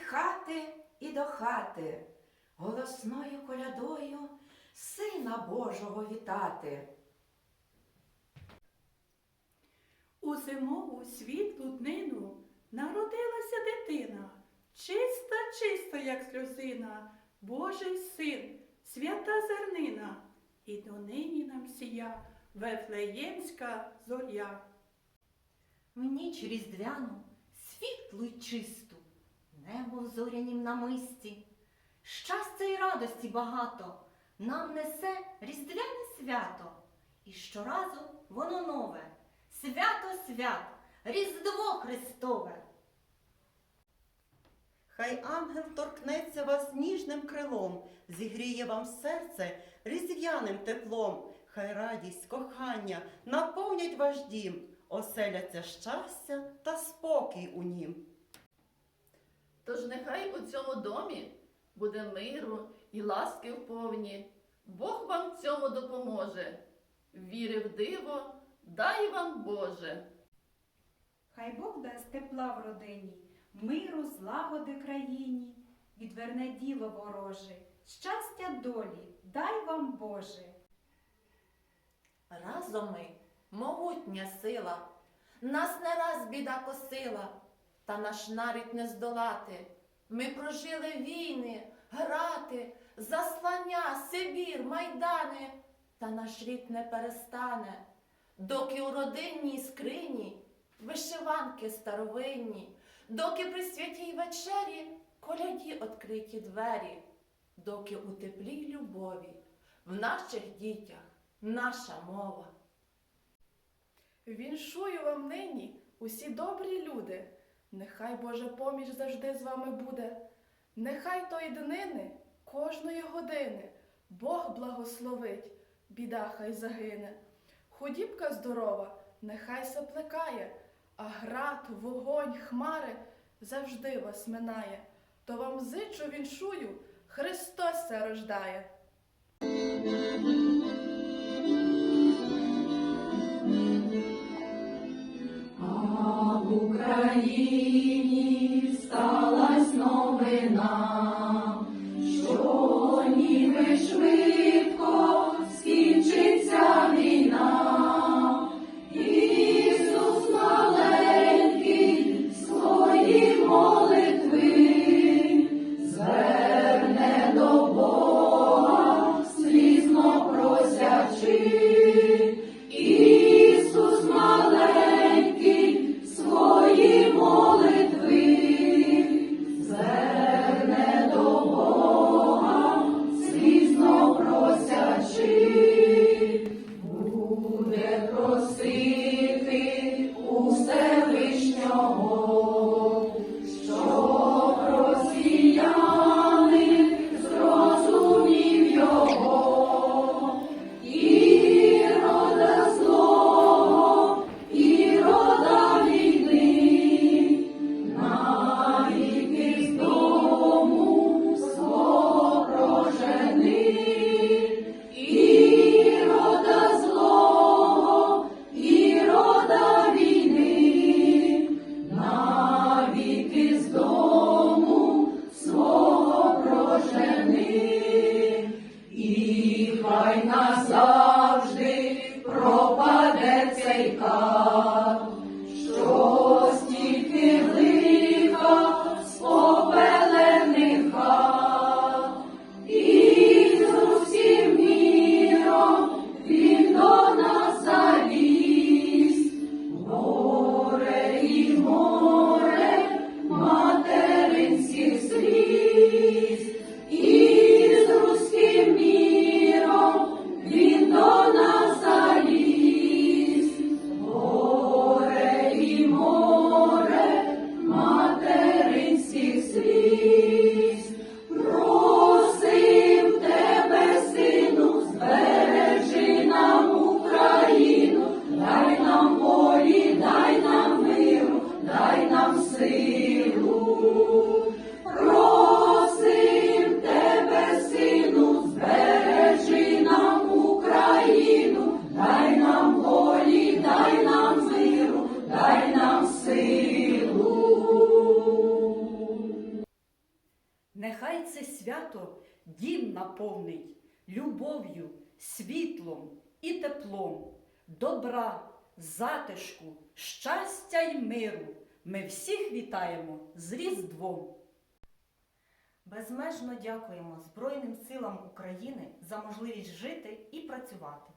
хати і до хати, голосною колядою Сина Божого вітати. У зимову світлу днину народилася дитина, чиста, чиста, як сльозина, Божий син, свята зернина, і донині нам сія Вефлеємська зоря. В ніч різдвяну, світлу й чисту, небо в зорянім намисті. Щастя й радості багато нам несе різдвяне свято. І щоразу воно нове, свято свят, Різдво Христове. Хай ангел торкнеться вас ніжним крилом, зігріє вам серце різдвяним теплом, хай радість, кохання наповнять ваш дім, оселяться щастя та спокій у нім. Тож нехай у цьому домі буде миру і ласки вповні. Бог вам в цьому допоможе. Віри в диво, дай вам Боже. Хай Бог дасть тепла в родині, миру, злагоди країні, відверне діло вороже, щастя долі, дай вам Боже. Разом ми могутня сила, нас не раз біда косила, та наш навіть не здолати. Ми прожили війни, грати, заслання, Сибір, майдани, та наш рід не перестане, доки у родинній скрині вишиванки старовинні, доки при святій вечері коляді відкриті двері, доки у теплій любові в наших дітях наша мова. Віншую вам нині усі добрі люди, нехай Божа поміч завжди з вами буде. Нехай тої днини, кожної години Бог благословить, біда хай загине. Худібка здорова, нехай саплекає, а град, вогонь, хмари завжди вас минає. То вам зичу віншую, Христос рождає. Україні сталась новина, Divine Nasla. Нехай це свято дім наповнить любов'ю, світлом і теплом, добра, затишку, щастя й миру. Ми всіх вітаємо з Різдвом. Безмежно дякуємо Збройним силам України за можливість жити і працювати.